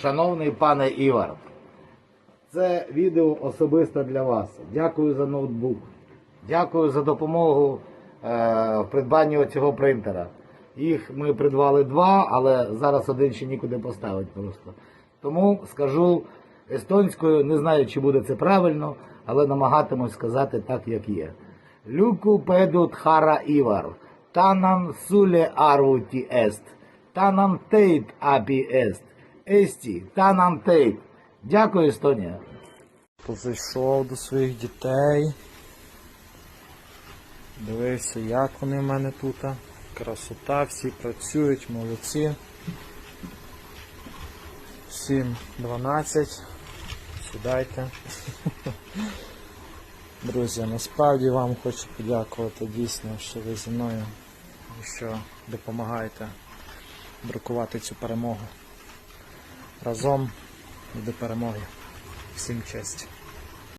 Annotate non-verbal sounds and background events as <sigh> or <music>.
Шановний пане Івар, це відео особисто для вас. Дякую за ноутбук. Дякую за допомогу е, в придбанні цього принтера. Їх ми придбали два, але зараз один ще нікуди поставити просто. Тому скажу естонською, не знаю, чи буде це правильно, але намагатимусь сказати так, як є. Люку педут хара івар, танан суле арвуті ест, танан тейт апі ест, есті, танан тейт. Дякую, Естонія. Позайшов до своїх дітей. Дивився, як вони в мене тут. Красота, всі працюють, молодці. Всім 12. Сідайте. <laughs> Друзі, насправді вам хочу подякувати дійсно, що ви зі мною що допомагаєте друкувати цю перемогу. Разом до перемоги. Всім честь.